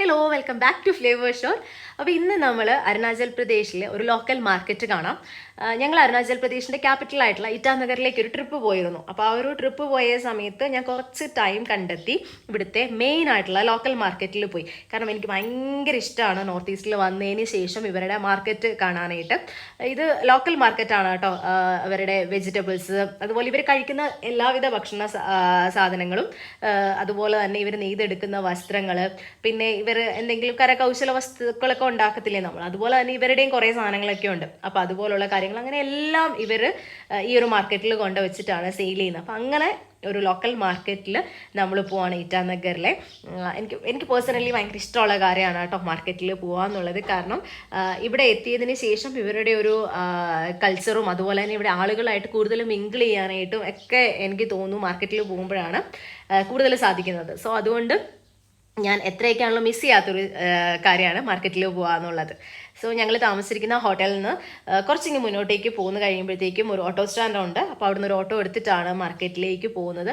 Hello welcome back to Flavour Shore അപ്പോൾ ഇന്ന് നമ്മൾ അരുണാചൽ പ്രദേശിലെ ഒരു ലോക്കൽ മാർക്കറ്റ് കാണാം. ഞങ്ങൾ അരുണാചൽ പ്രദേശിന്റെ ക്യാപിറ്റൽ ആയിട്ടുള്ള ഇറ്റാനഗറിലേക്ക് ഒരു ട്രിപ്പ് പോയിരുന്നു. അപ്പോൾ ആ ഒരു ട്രിപ്പ് പോയ സമയത്ത് ഞാൻ കുറച്ച് ടൈം കണ്ടെത്തി ഇവിടുത്തെ മെയിൻ ആയിട്ടുള്ള ലോക്കൽ മാർക്കറ്റിൽ പോയി. കാരണം എനിക്ക് ഭയങ്കര ഇഷ്ടമാണ് നോർത്ത് ഈസ്റ്റിൽ വന്നതിന് ശേഷം ഇവരുടെ മാർക്കറ്റ് കാണാനായിട്ട്. ഇത് ലോക്കൽ മാർക്കറ്റാണ് കേട്ടോ. അവരുടെ വെജിറ്റബിൾസ് അതുപോലെ ഇവർ കഴിക്കുന്ന എല്ലാവിധ ഭക്ഷണ സാധനങ്ങളും അതുപോലെ തന്നെ ഇവർ നെയ്തെടുക്കുന്ന വസ്ത്രങ്ങൾ പിന്നെ ഇവർ എന്തെങ്കിലും കരകൗശല വസ്തുക്കളൊക്കെ ഉണ്ടാക്കത്തില്ലേ നമ്മൾ? അതുപോലെ തന്നെ ഇവരുടെയും കുറേ സാധനങ്ങളൊക്കെ ഉണ്ട്. അപ്പോൾ അതുപോലുള്ള കാര്യങ്ങൾ അങ്ങനെ എല്ലാം ഇവർ ഈ ഒരു മാർക്കറ്റിൽ കൊണ്ട് വെച്ചിട്ടാണ് സെയിൽ ചെയ്യുന്നത്. അപ്പം അങ്ങനെ ഒരു ലോക്കൽ മാർക്കറ്റിൽ നമ്മൾ പോവാണ് ഇറ്റാനഗറിലെ. എനിക്ക് എനിക്ക് പേഴ്സണലി ഭയങ്കര ഇഷ്ടമുള്ള കാര്യമാണ് കേട്ടോ മാർക്കറ്റിൽ പോകാന്നുള്ളത് കാരണം ഇവിടെ എത്തിയതിന് ശേഷം ഇവരുടെ ഒരു കൾച്ചറും അതുപോലെ തന്നെ ഇവിടെ ആളുകളായിട്ട് കൂടുതൽ മിങ്കിൾ ചെയ്യാനായിട്ടും ഒക്കെ എനിക്ക് തോന്നുന്നു മാർക്കറ്റിൽ പോകുമ്പോഴാണ് കൂടുതൽ സാധിക്കുന്നത്. സോ അതുകൊണ്ട് ഞാൻ എത്രയൊക്കെയാണല്ലോ മിസ് ചെയ്യാത്തൊരു കാര്യമാണ് മാർക്കറ്റിൽ പോകുക എന്നുള്ളത്. സോ ഞങ്ങൾ താമസിച്ചിരിക്കുന്ന ഹോട്ടലിൽ നിന്ന് കുറച്ചിങ്ങ് മുന്നോട്ടേക്ക് പോകുന്ന കഴിയുമ്പോഴത്തേക്കും ഒരു ഓട്ടോ സ്റ്റാൻഡ് ഉണ്ട്. അപ്പോൾ അവിടുന്ന് ഒരു ഓട്ടോ എടുത്തിട്ടാണ് മാർക്കറ്റിലേക്ക് പോകുന്നത്.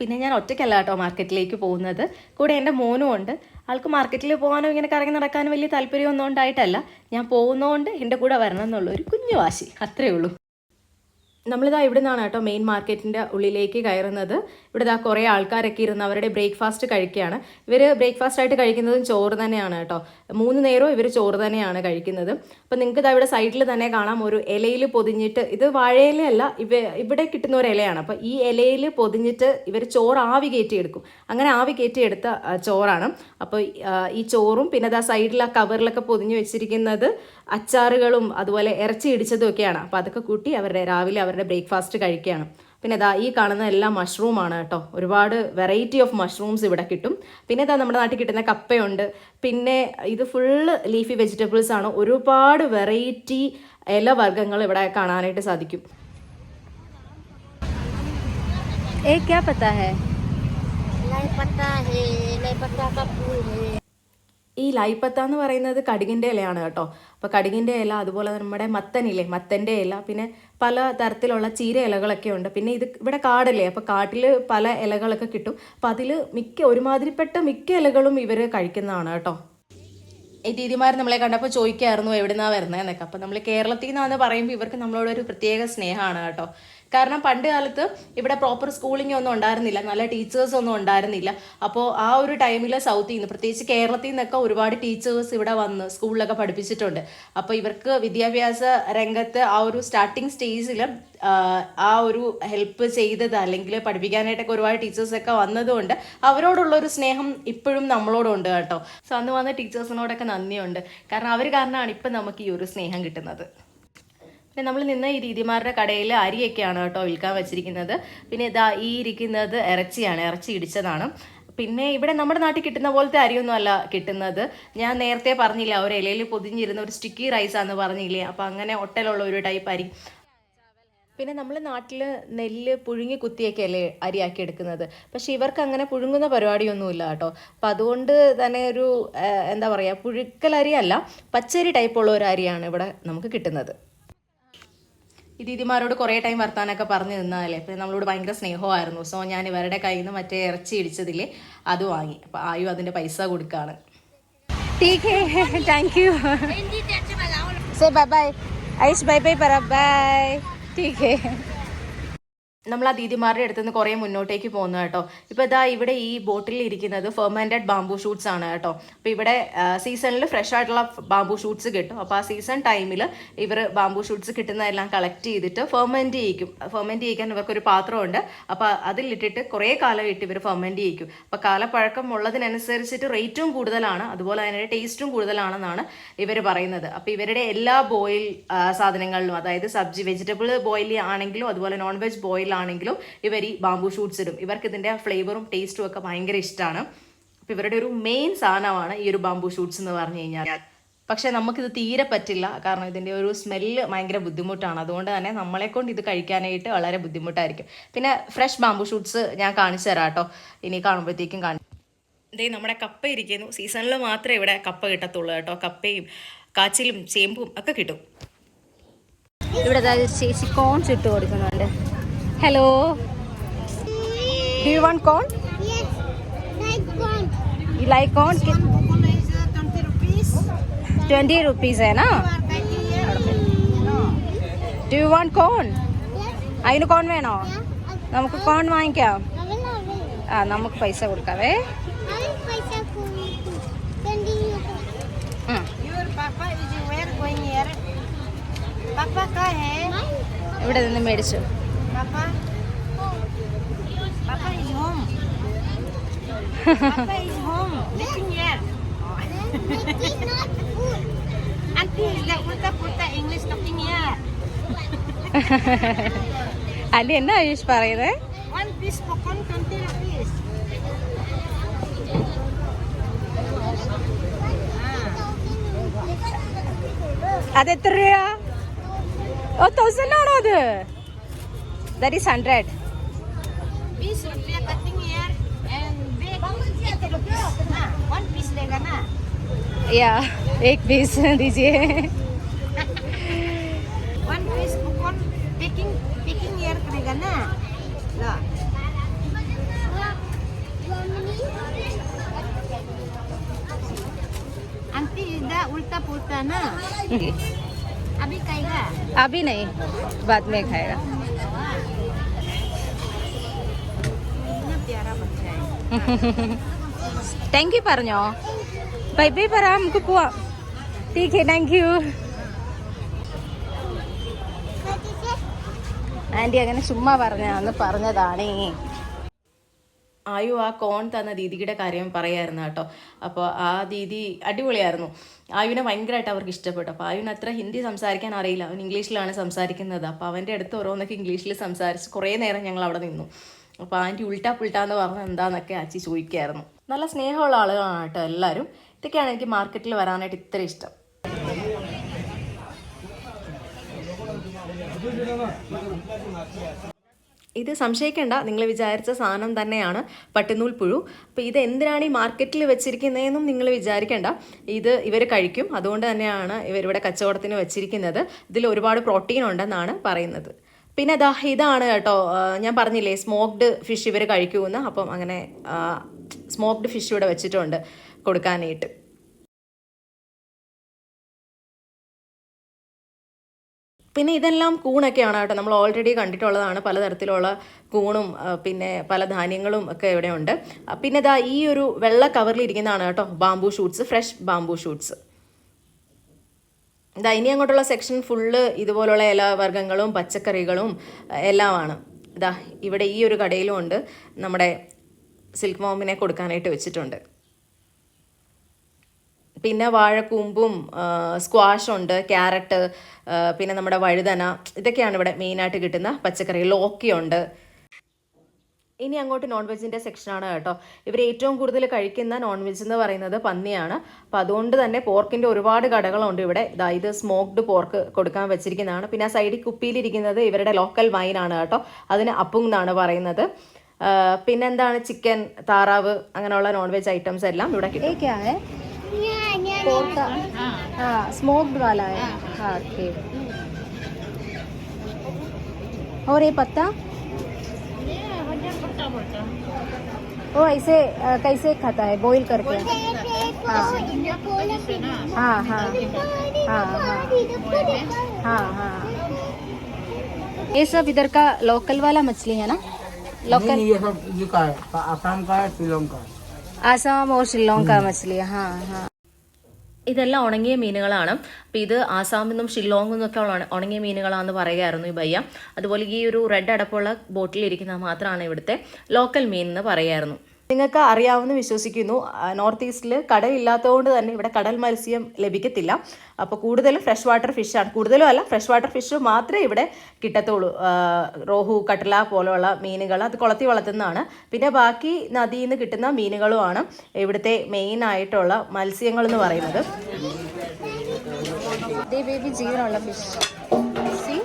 പിന്നെ ഞാൻ ഒറ്റയ്ക്കല്ല കേട്ടോ മാർക്കറ്റിലേക്ക് പോകുന്നത്. കൂടെ എന്റെ മോനും ഉണ്ട്. ആൾക്ക് മാർക്കറ്റിൽ പോകാനോ ഇങ്ങനെ കറങ്ങി നടക്കാനോ വലിയ താല്പര്യമൊന്നും ഉണ്ടായിട്ടല്ല. ഞാൻ പോകുന്നതുകൊണ്ട് എന്റെ കൂടെ വരണം എന്നുള്ള ഒരു കുഞ്ഞു വാശി. അത്രയേ ഉള്ളൂ. നമ്മളിതാ ഇവിടെ നിന്നാണ് കേട്ടോ മെയിൻ മാർക്കറ്റിന്റെ ഉള്ളിലേക്ക് കയറുന്നത്. ഇവിടെ ഇതാ കുറേ ആൾക്കാരൊക്കെ ഇരുന്ന് അവരുടെ ബ്രേക്ക്ഫാസ്റ്റ് കഴിക്കുകയാണ്. ഇവർ ബ്രേക്ക്ഫാസ്റ്റ് ആയിട്ട് കഴിക്കുന്നതും ചോറ് തന്നെയാണ് കേട്ടോ. മൂന്ന് നേരവും ഇവർ ചോറ് തന്നെയാണ് കഴിക്കുന്നത്. അപ്പം നിങ്ങൾക്ക് ഇതാ ഇവിടെ സൈഡിൽ തന്നെ കാണാം. ഒരു ഇലയിൽ പൊതിഞ്ഞിട്ട് ഇത് വാഴയിലയല്ല ഇവ ഇവിടെ കിട്ടുന്ന ഒരു ഇലയാണ്. അപ്പോൾ ഈ ഇലയിൽ പൊതിഞ്ഞിട്ട് ഇവർ ചോറ് ആവി കയറ്റിയെടുക്കും അങ്ങനെ ആവി കയറ്റിയെടുത്ത ചോറാണ്. അപ്പോൾ ഈ ചോറും പിന്നെ അതാ സൈഡിൽ ആ കവറിലൊക്കെ പൊതിഞ്ഞ് വെച്ചിരിക്കുന്നത് അച്ചാറുകളും അതുപോലെ ഇറച്ചി ഇടിച്ചതും ഒക്കെയാണ്. അപ്പോൾ അതൊക്കെ കൂട്ടി അവരുടെ രാവിലെ അവരുടെ ബ്രേക്ക്ഫാസ്റ്റ് കഴിക്കുകയാണ്. പിന്നെ ഇതാ ഈ കാണുന്ന എല്ലാം മഷ്റൂമാണ് കേട്ടോ ഒരുപാട് വെറൈറ്റി ഓഫ് മഷ്റൂംസ് ഇവിടെ കിട്ടും പിന്നെ ഇതാ നമ്മുടെ നാട്ടിൽ കിട്ടുന്ന കപ്പയുണ്ട് പിന്നെ ഇത് ഫുള്ള് ലീഫി വെജിറ്റബിൾസ് ആണ് ഒരുപാട് വെറൈറ്റി ഇലവർഗ്ഗങ്ങൾ ഇവിടെ കാണാനായിട്ട് സാധിക്കും एक क्या पता है लाई पत्ता है लाई पत्ता का फूल है ഈ ലൈപ്പത്ത എന്ന് പറയുന്നത് കടുകിന്റെ ഇലയാണ് കേട്ടോ. അപ്പോൾ കടുകിന്റെ ഇല അതുപോലെ നമ്മുടെ മത്തനില്ലേ മത്തന്റെ ഇല പിന്നെ പല തരത്തിലുള്ള ചീര ഇലകളൊക്കെ ഉണ്ട്. പിന്നെ ഇത് ഇവിടെ കാടല്ലേ അപ്പോൾ കാട്ടിൽ പല ഇലകളൊക്കെ കിട്ടും. അപ്പോൾ അതിൽ മിക്ക ഒരുമാതിരിപ്പെട്ട മിക്ക ഇലകളും ഇവർ കഴിക്കുന്നതാണ് കേട്ടോ. ഈ ദീദിമാർ നമ്മളെ കണ്ടപ്പോൾ ചോദിക്കായിരുന്നു എവിടുന്നാ വരുന്നതെന്നൊക്കെ അപ്പോൾ നമ്മൾ കേരളത്തിൽ നിന്നാന്ന് പറയുമ്പോൾ ഇവർക്ക് നമ്മളോട് ഒരു പ്രത്യേക സ്നേഹമാണ് കേട്ടോ. കാരണം പണ്ട് കാലത്ത് ഇവിടെ പ്രോപ്പർ സ്കൂളിംഗ് ഒന്നും ഉണ്ടായിരുന്നില്ല. നല്ല ടീച്ചേഴ്സ് ഒന്നും ഉണ്ടായിരുന്നില്ല. അപ്പോൾ ആ ഒരു ടൈമിൽ സൗത്തിൽ നിന്ന് പ്രത്യേകിച്ച് കേരളത്തിൽ നിന്നൊക്കെ ഒരുപാട് ടീച്ചേഴ്സ് ഇവിടെ വന്ന് സ്കൂളിലൊക്കെ പഠിപ്പിച്ചിട്ടുണ്ട്. അപ്പോൾ ഇവർക്ക് വിദ്യാഭ്യാസ രംഗത്ത് ആ ഒരു സ്റ്റാർട്ടിങ് സ്റ്റേജിൽ ആ ഒരു ഹെൽപ്പ് ചെയ്തത് അല്ലെങ്കിൽ പഠിപ്പിക്കാനായിട്ടൊക്കെ ഒരുപാട് ടീച്ചേഴ്സൊക്കെ വന്നതുകൊണ്ട് അവരോടുള്ള ഒരു സ്നേഹം ഇപ്പോഴും നമ്മളോടുണ്ട് കേട്ടോ. സോ അന്ന് വന്ന ടീച്ചേഴ്സിനോടൊക്കെ നന്ദിയുണ്ട്. കാരണം അവർ കാരണമാണ് ഇപ്പം നമുക്ക് ഈ ഒരു സ്നേഹം കിട്ടുന്നത്. പിന്നെ നമ്മൾ നിന്ന ഈ ദീദിമാരുടെ കടയിൽ അരിയൊക്കെയാണ് കേട്ടോ വിൽക്കാൻ വെച്ചിരിക്കുന്നത്. പിന്നെ ഇതാ ഈ ഇരിക്കുന്നത് ഇറച്ചിയാണ് ഇറച്ചി ഇടിച്ചതാണ്. പിന്നെ ഇവിടെ നമ്മുടെ നാട്ടിൽ കിട്ടുന്ന പോലത്തെ അരിയൊന്നും അല്ല കിട്ടുന്നത്. ഞാൻ നേരത്തെ പറഞ്ഞില്ല ഒരു ഇലയിൽ പൊതിഞ്ഞിരുന്ന ഒരു സ്റ്റിക്കി റൈസ് ആണെന്ന് പറഞ്ഞില്ലേ അപ്പം അങ്ങനെ ഒട്ടലുള്ള ഒരു ടൈപ്പ് അരി. പിന്നെ നമ്മൾ നാട്ടിൽ നെല്ല് പുഴുങ്ങി കുത്തിയൊക്കെ അല്ലേ അരിയാക്കി എടുക്കുന്നത്. പക്ഷേ ഇവർക്ക് അങ്ങനെ പുഴുങ്ങുന്ന പരിപാടിയൊന്നുമില്ല കേട്ടോ. അപ്പം അതുകൊണ്ട് തന്നെ ഒരു എന്താ പറയുക പുഴുക്കലരിയല്ല പച്ചരി ടൈപ്പുള്ള ഒരു അരിയാണ് ഇവിടെ നമുക്ക് കിട്ടുന്നത്. ഈ ദീദിമാരോട് കുറേ ടൈം വർത്താനൊക്കെ പറഞ്ഞു നിന്നാലേ അപ്പൊ നമ്മളോട് ഭയങ്കര സ്നേഹമായിരുന്നു സോ ഞാൻ ഇവരുടെ കയ്യിൽ നിന്ന് മറ്റേ ഇറച്ചി ഇടിച്ചതിൽ അത് വാങ്ങി അപ്പൊ ആയു അതിന്റെ പൈസ കൊടുക്കാണ് സേ ബൈ ബൈ ഐസ് ബൈ ബൈ പറ ബൈ ടീക്ക് നമ്മൾ ആ ദീദിമാരുടെ അടുത്ത് നിന്ന് കുറേ മുന്നോട്ടേക്ക് പോകുന്നു കേട്ടോ. ഇപ്പോൾ ഇതാ ഇവിടെ ഈ ബോട്ടിൽ ഇരിക്കുന്നത് ഫെർമെന്റഡ് ബാംബു ഷൂട്ട്സ് ആണ് കേട്ടോ. അപ്പോൾ ഇവിടെ സീസണിൽ ഫ്രഷ് ആയിട്ടുള്ള ബാംബു ഷൂട്ട്സ് കിട്ടും. അപ്പോൾ ആ സീസൺ ടൈമിൽ ഇവർ ബാംബു ഷൂട്ട്സ് കിട്ടുന്നതെല്ലാം കളക്ട് ചെയ്തിട്ട് ഫെർമെന്റ് ചെയ്യിക്കും. ഫെർമെന്റ് ചെയ്യിക്കാൻ ഇവർക്കൊരു പാത്രമുണ്ട്. അപ്പോൾ അതിലിട്ടിട്ട് കുറേ കാലം ഇട്ട് ഇവർ ഫെർമെന്റ് ചെയ്യിക്കും. അപ്പോൾ കാലപ്പഴക്കം ഉള്ളതിനനുസരിച്ചിട്ട് റേറ്റും കൂടുതലാണ്. അതുപോലെ അതിന്റെ ടേസ്റ്റും കൂടുതലാണെന്നാണ് ഇവർ പറയുന്നത്. അപ്പോൾ ഇവരുടെ എല്ലാ ബോയിൽ സാധനങ്ങളിലും അതായത് സബ്ജി വെജിറ്റബിൾ ബോയിൽ ആണെങ്കിലും അതുപോലെ നോൺ വെജ് ബോയിൽ ആണെങ്കിലും ഇവർ ഈ ബാംബു ഷൂട്ട്സ് ഇടും. ഇവർക്ക് ഇതിന്റെ ഫ്ലേവറും ടേസ്റ്റും ഒക്കെ ഭയങ്കര ഇഷ്ടമാണ് അപ്പോൾ ഇവരുടെ ഒരു മെയിൻ സാധനമാണ് ഈ ഒരു ബാംബു ഷൂട്ട്സ് എന്ന് പറഞ്ഞു കഴിഞ്ഞാൽ. പക്ഷേ നമുക്കിത് തീരെ പറ്റില്ല. കാരണം ഇതിന്റെ ഒരു സ്മെല്ല് ഭയങ്കര ബുദ്ധിമുട്ടാണ്. അതുകൊണ്ട് തന്നെ നമ്മളെ കൊണ്ട് ഇത് കഴിക്കാനായിട്ട് വളരെ ബുദ്ധിമുട്ടായിരിക്കും. പിന്നെ ഫ്രഷ് ബാംബു ഷൂട്ട്സ് ഞാൻ കാണിച്ചു തരാം കേട്ടോ. ഇനി കാണുമ്പോഴത്തേക്കും കാണി നമ്മുടെ കപ്പ ഇരിക്കുന്നു. സീസണിൽ മാത്രമേ ഇവിടെ കപ്പ കിട്ടത്തുള്ളൂ കേട്ടോ. കപ്പയും കാച്ചിലും ചേമ്പും ഒക്കെ കിട്ടും. ഇവിടെ ചേച്ചി കോൺസ് ഇട്ട് കൊടുക്കുന്നുണ്ട്. Hello do you want corn Yes, like one. You like corn? This rupees है ना ഡു യു വാണ്ട് കോൺ അതിന് കോൺ വേണോ നമുക്ക് കോൺ വാങ്ങിക്കാം. ആ നമുക്ക് പൈസ കൊടുക്കാവേ Ayo paisa ko. Tanding ako. ഉം. Your papa is where going here? Papa ka hai? ഇവിടെ നിന്ന് മേടിച്ചു Papa. Papa is home. Papa is home. Listen here. Auntie is the Uta Puta English talking here. Alin na is parere? One piece pokon kanti na piece. Ate 3 ya. O 1000 that is 100 20 rupiah cutting here and big 50 rupiah ना one piece लेगा ना या एक piece दीजिए। One piece बुकन packing packing air करेगा ना। ला। Aunty इधर उल्टा पुल्टा ना। अभी खाएगा? अभी नहीं बाद में खाएगा। താങ്ക് യു പറഞ്ഞോ. ബൈ ബൈ പറ നമുക്ക് പോവാം. ടീക്ക് താങ്ക് യു ആന്റി അങ്ങനെ ചുമ്മാ പറഞ്ഞാന്ന് പറഞ്ഞതാണേ. ആയു ആ കോൺ തന്ന ദീദിയുടെ കാര്യം പറയായിരുന്നു കേട്ടോ. അപ്പോൾ ആ ദീദി അടിപൊളിയായിരുന്നു. ആയുവിനെ ഭയങ്കരമായിട്ട് അവർക്ക് ഇഷ്ടപ്പെട്ടു. അപ്പോൾ ആയുവിന് അത്ര ഹിന്ദി സംസാരിക്കാൻ അറിയില്ല. അവൻ ഇംഗ്ലീഷിലാണ് സംസാരിക്കുന്നത്. അപ്പോൾ അവന്റെ അടുത്ത് ഓരോന്നൊക്കെ ഇംഗ്ലീഷിൽ സംസാരിച്ച് കുറേ നേരം ഞങ്ങൾ അവിടെ നിന്നു. അപ്പോൾ ആന്റി ഉൾട്ടാ പുൾട്ടാ എന്ന് പറഞ്ഞാൽ എന്താണെന്നൊക്കെ അച്ചി ചോദിക്കായിരുന്നു. നല്ല സ്നേഹമുള്ള ആളുകളാണ് കേട്ടോ എല്ലാവരും. ഇതൊക്കെയാണ് എനിക്ക് മാർക്കറ്റിൽ വരാനായിട്ട് ഇത്ര ഇഷ്ടം. ഇത് സംശയിക്കേണ്ട. നിങ്ങൾ വിചാരിച്ച സാധനം തന്നെയാണ് പട്ടുനൂൽ പുഴു. അപ്പോൾ ഇത് എന്തിനാണ് ഈ മാർക്കറ്റിൽ വെച്ചിരിക്കുന്നതെന്നും നിങ്ങൾ വിചാരിക്കേണ്ട. ഇത് ഇവർ കഴിക്കും. അതുകൊണ്ട് തന്നെയാണ് ഇവരിവിടെ കച്ചവടത്തിന് വെച്ചിരിക്കുന്നത്. ഇതിൽ ഒരുപാട് പ്രോട്ടീൻ ഉണ്ടെന്നാണ് പറയുന്നത്. പിന്നെ അതാ ഇതാണ് കേട്ടോ ഞാൻ പറഞ്ഞില്ലേ സ്മോക്ക്ഡ് ഫിഷ് ഇവർ കഴിക്കുമെന്ന് അപ്പം അങ്ങനെ സ്മോക്ക്ഡ് ഫിഷ് ഇവിടെ വെച്ചിട്ടുണ്ട് കൊടുക്കാനായിട്ട്. പിന്നെ ഇതെല്ലാം കൂണൊക്കെയാണ് കേട്ടോ നമ്മൾ ഓൾറെഡി കണ്ടിട്ടുള്ളതാണ്. പലതരത്തിലുള്ള കൂണും പിന്നെ പല ധാന്യങ്ങളും ഒക്കെ ഇവിടെ ഉണ്ട് പിന്നെ ഇതാ ഈ ഒരു വെള്ള കവറിൽ ഇരിക്കുന്നതാണ് കേട്ടോ bamboo shoots fresh bamboo shoots ഇതാ ഇനി അങ്ങോട്ടുള്ള സെക്ഷൻ ഫുള്ള് ഇതുപോലുള്ള ഇലവർഗങ്ങളും പച്ചക്കറികളും ആ, എല്ലാമാണ്. ഇതാ ഇവിടെ ഈ ഒരു കടയിലും ഉണ്ട് നമ്മുടെ സിൽക്ക് മോമിനെ കൊടുക്കാനായിട്ട് വെച്ചിട്ടുണ്ട്. പിന്നെ വാഴക്കൂമ്പും സ്ക്വാഷ് ഉണ്ട് ക്യാരറ്റ് പിന്നെ നമ്മുടെ വഴുതന ഇതൊക്കെയാണ് ഇവിടെ മെയിനായിട്ട് കിട്ടുന്ന പച്ചക്കറി. ലോക്കിയുണ്ട്. ഇനി അങ്ങോട്ട് നോൺ വെജിന്റെ സെക്ഷനാണ് കേട്ടോ. ഇവർ ഏറ്റവും കൂടുതൽ കഴിക്കുന്ന നോൺ വെജ് എന്ന് പറയുന്നത് പന്നിയാണ്. അപ്പോൾ അതുകൊണ്ട് തന്നെ പോർക്കിന്റെ ഒരുപാട് കടകളുണ്ട് ഇവിടെ. ഇതാ ഇത് സ്മോക്ഡ് പോർക്ക് കൊടുക്കാൻ വെച്ചിരിക്കുന്നതാണ്. പിന്നെ ആ സൈഡിൽ കുപ്പിയിലിരിക്കുന്നത് ഇവരുടെ ലോക്കൽ വൈനാണ് കേട്ടോ. അതിന് അപ്പുങ് എന്നാണ് പറയുന്നത്. പിന്നെന്താണ് ചിക്കൻ താറാവ് അങ്ങനെയുള്ള നോൺ വെജ് ഐറ്റംസ് എല്ലാം ഇവിടെ കിട്ടും. है। वो ऐसे कैसे खाता है? बॉईल करके? हाँ। हाँ। हाँ हाँ। हाँ हाँ। हाँ। ये सब इधर का लोकल वाला मछली है ना? लोकल ये सब ये का है आसाम का है शिलोंग का है। आसाम और शिलोंग का मछली हाँ हाँ। ഇതെല്ലാം ഉണങ്ങിയ മീനുകളാണ്. അപ്പോൾ ഇത് ആസാമിൽ നിന്നും ഷില്ലോങ്ങിൽ നിന്നൊക്കെ ഉണങ്ങിയ മീനുകളാണെന്ന് പറയുമായിരുന്നു ഈ ബയ്യ. അതുപോലെ ഈ ഒരു റെഡ് അടപ്പുള്ള ബോട്ടിൽ മാത്രമാണ് ഇവിടുത്തെ ലോക്കൽ മീൻ എന്ന് പറയായിരുന്നു നിങ്ങൾക്ക് അറിയാവുന്ന വിശ്വസിക്കുന്നു നോർത്ത് ഈസ്റ്റിൽ കടലില്ലാത്തതുകൊണ്ട് തന്നെ ഇവിടെ കടൽ മത്സ്യം ലഭിക്കത്തില്ല. അപ്പോൾ കൂടുതലും ഫ്രഷ് വാട്ടർ ഫിഷാണ് കൂടുതലും അല്ല ഫ്രഷ് വാട്ടർ ഫിഷ് മാത്രമേ ഇവിടെ കിട്ടത്തുള്ളൂ. റോഹു കട്ടല പോലെയുള്ള മീനുകൾ അത് കുളത്തി വളർത്തുന്നതാണ്. പിന്നെ ബാക്കി നദിയിൽ നിന്ന് കിട്ടുന്ന മീനുകളുമാണ് ഇവിടുത്തെ മെയിൻ ആയിട്ടുള്ള മത്സ്യങ്ങൾ എന്ന് പറയുന്നത്. ബേബി ജീവനുള്ള ഫിഷ് സി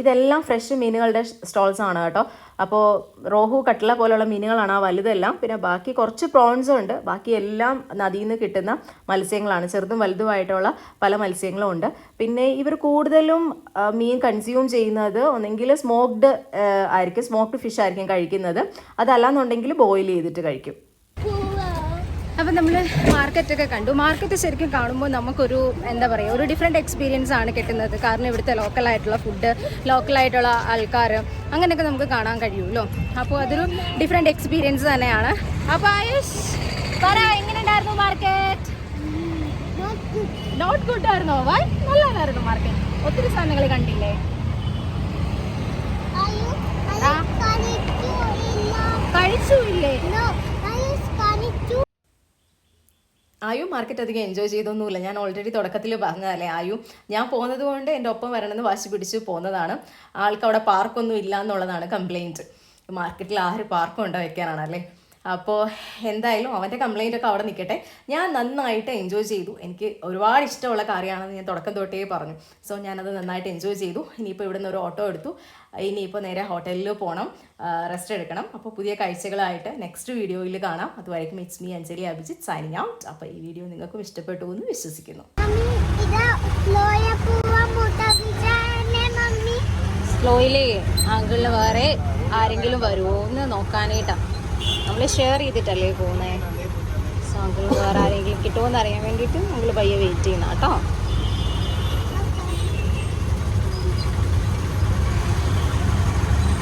ഇതെല്ലാം ഫ്രഷ് മീനുകളുടെ സ്റ്റോൾസ് ആണ് കേട്ടോ. അപ്പോൾ റോഹു കട്ട്ല പോലുള്ള മീനുകളാണ് ആ വലുതെല്ലാം. പിന്നെ ബാക്കി കുറച്ച് പ്രോൺസും ഉണ്ട്. ബാക്കി എല്ലാം നദിയിൽ നിന്ന് കിട്ടുന്ന മത്സ്യങ്ങളാണ്. ചെറുതും വലുതുമായിട്ടുള്ള പല മത്സ്യങ്ങളും ഉണ്ട്. പിന്നെ ഇവർ കൂടുതലും മീൻ കൺസ്യൂം ചെയ്യുന്നത് ഒന്നെങ്കിൽ സ്മോക്ക്ഡ് ആയിരിക്കും. സ്മോക്ക്ഡ് ഫിഷ് ആയിരിക്കും കഴിക്കുന്നത്. അതല്ലാന്നുണ്ടെങ്കിൽ ബോയിൽ ചെയ്തിട്ട് കഴിക്കും. അപ്പം നമ്മൾ മാർക്കറ്റൊക്കെ കണ്ടു. മാർക്കറ്റ് ശരിക്കും കാണുമ്പോൾ നമുക്കൊരു എന്താ പറയുക ഒരു ഡിഫറെന്റ് എക്സ്പീരിയൻസ് ആണ് കിട്ടുന്നത്. കാരണം ഇവിടുത്തെ ലോക്കലായിട്ടുള്ള ഫുഡ് ലോക്കലായിട്ടുള്ള ആൾക്കാർ അങ്ങനെയൊക്കെ നമുക്ക് കാണാൻ കഴിയുമല്ലോ അപ്പോൾ അതൊരു ഡിഫറെന്റ് എക്സ്പീരിയൻസ് തന്നെയാണ്. അപ്പോൾ ആയുഷ് പറ എങ്ങനെയുണ്ടായിരുന്നു മാർക്കറ്റ് നോട്ട് ഗുഡ് ആയിരുന്നോ? വൈ നല്ലതായിരുന്നു മാർക്കറ്റ് ഒത്തിരി സാധനങ്ങൾ കണ്ടില്ലേ. കഴിച്ചു ഇല്ലേ? ആയു മാർക്കറ്റ് അധികം എൻജോയ് ചെയ്തൊന്നുമില്ല. ഞാൻ ഓൾറെഡി തുടക്കത്തിൽ പറഞ്ഞതല്ലേ ആയു. ഞാൻ പോകുന്നത് കൊണ്ട് എന്റെ ഒപ്പം വരണമെന്ന് വാശി പിടിച്ച് പോകുന്നതാണ്. ആൾക്ക് അവിടെ പാർക്കൊന്നും ഇല്ല എന്നുള്ളതാണ് കംപ്ലൈന്റ് മാർക്കറ്റിൽ ആര് പാർക്കും ഉണ്ടോ വെക്കാനാണല്ലേ അപ്പോൾ എന്തായാലും അവന്റെ കംപ്ലൈന്റ് ഒക്കെ അവിടെ നിൽക്കട്ടെ ഞാൻ നന്നായിട്ട് എൻജോയ് ചെയ്തു. എനിക്ക് ഒരുപാട് ഇഷ്ടമുള്ള കാര്യമാണെന്ന് ഞാൻ തുടക്കം തൊട്ടേ പറഞ്ഞു. സോ ഞാനത് നന്നായിട്ട് എൻജോയ് ചെയ്തു. ഇനിയിപ്പോൾ ഇവിടുന്ന് ഒരു ഓട്ടോ എടുത്തു. ഇനിയിപ്പോൾ നേരെ ഹോട്ടലിൽ പോകണം റെസ്റ്റ് എടുക്കണം. അപ്പോൾ പുതിയ കാഴ്ചകളായിട്ട് നെക്സ്റ്റ് വീഡിയോയിൽ കാണാം. അതുവരേക്കും it's me Anjali Abhijith signing out അപ്പോൾ ഈ വീഡിയോ നിങ്ങൾക്കും ഇഷ്ടപ്പെട്ടു എന്ന് വിശ്വസിക്കുന്നു. സ്ലോയിലേ അങ്കിളിന് വേറെ ആരെങ്കിലും വരുമോ എന്ന് നോക്കാനായിട്ടാണ് നമ്മൾ ഷെയർ ചെയ്തിട്ടല്ലേ പോകുന്നത് സോ അങ്കിൾ വേറെ ആരെങ്കിലും കിട്ടുമോ എന്ന് അറിയാൻ വേണ്ടിയിട്ട് നമ്മൾ പയ്യെ വെയിറ്റ് ചെയ്യുന്ന കേട്ടോ